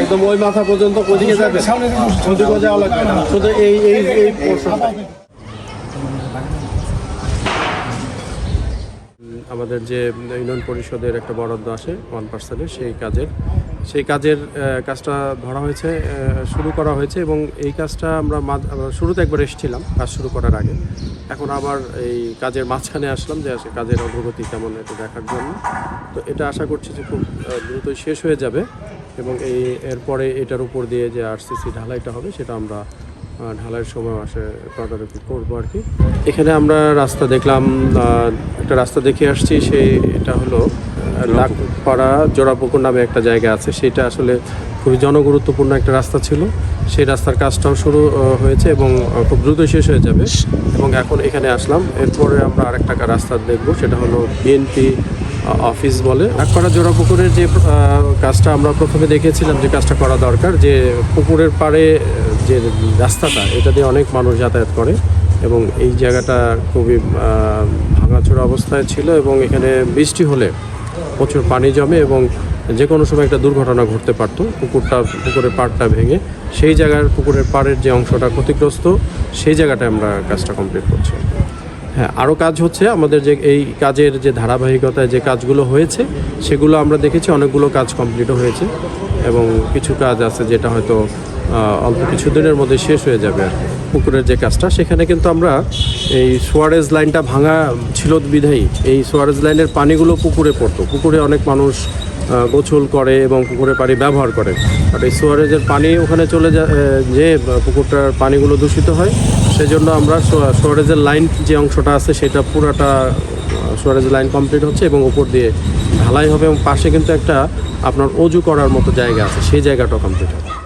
একদম ওই মাথা পর্যন্ত ওদিকে যাবে। ওদিকেও যাওয়া লাগবে না। শুধু এই এই এই পোর্শনটা। আমাদের যে ইউনিয়ন পরিষদের একটা বরাদ্দ আছে ওয়ান পার্সেন্টের সেই কাজের। সেই কাজের কাজটা ধরা হয়েছে শুরু করা হয়েছে এবং এই কাজটা আমরা শুরুতে একবার এসেছিলাম, কাজ শুরু করার আগে। এখন আবার এই কাজের মাঝখানে আসলাম যে কাজের অগ্রগতি কেমন এটা দেখার জন্য। তো এটা আশা করছি যে খুব দ্রুতই শেষ হয়ে যাবে এবং এই, এরপরে এটার উপর দিয়ে যে আরসিসি ঢালাইটা হবে সেটা আমরা ঢালাইয়ের সময় আসে তদারকি করব আর কি। এখানে আমরা রাস্তা দেখলাম একটা রাস্তা দেখে আসছি, সেই, এটা হলো লাকপাড়া জোড়াপুকুর নামে একটা জায়গা আছে। সেটা আসলে খুবই জনগুরুত্বপূর্ণ একটা রাস্তা ছিল। সেই রাস্তার কাজটাও শুরু হয়েছে এবং খুব দ্রুত শেষ হয়ে যাবে। এবং এখন এখানে আসলাম। এরপরে আমরা আরেকটা রাস্তা দেখব। সেটা হলো বিএনপি অফিস বলে। জোড়া পুকুরের যে কাজটা আমরা প্রথমে দেখেছিলাম যে কাজটা করা দরকার। যে পুকুরের পাড়ে যে রাস্তাটা এটা দিয়ে অনেক মানুষ যাতায়াত করে। এবং এই জায়গাটা খুবই আহ, ভাঙাচোরা অবস্থায় ছিল এবং এখানে বৃষ্টি হলে প্রচুর পানি জমে এবং যে কোনো সময় একটা দুর্ঘটনা ঘটতে পারতো, পুকুরটা, পুকুরের পাড়টা ভেঙে সেই জায়গার পুকুরের পাড়ের যে অংশটা ক্ষতিগ্রস্ত, সেই জায়গাটায় আমরা কাজটা কমপ্লিট করছি। হ্যাঁ আরও কাজ হচ্ছে আমাদের যে এই কাজের যে ধারাবাহিকতায় যে কাজগুলো হয়েছে, সেগুলো আমরা দেখেছি, অনেকগুলো কাজ কমপ্লিটও হয়েছে এবং কিছু কাজ আছে যেটা হয়তো অল্প কিছু দিনের মধ্যে শেষ হয়ে যাবে আর। পুকুরের যে কাজটা সেখানে কিন্তু আমরা এই সোয়ারেজ লাইনটা ভাঙা ছিল বিধায়ী। এই সোয়ারেজ লাইনের পানিগুলো পুকুরে পড়তো। পুকুরে অনেক মানুষ গোছল করে এবং পুকুরে পানি ব্যবহার করে। আর এই সোয়ারেজের পানি ওখানে চলে যা আহ, যে পুকুরটার পানিগুলো দূষিত হয় সেজন্য আমরা সোয়ারেজের লাইন যে অংশটা আছে সেটা পুরাটা সোয়ারেজ লাইন কমপ্লিট হচ্ছে এবং উপর দিয়ে ঢালাই হবে এবং পাশে কিন্তু একটা আপনার অজু করার মতো জায়গা আছে। সেই জায়গাটাও কমপ্লিট হবে।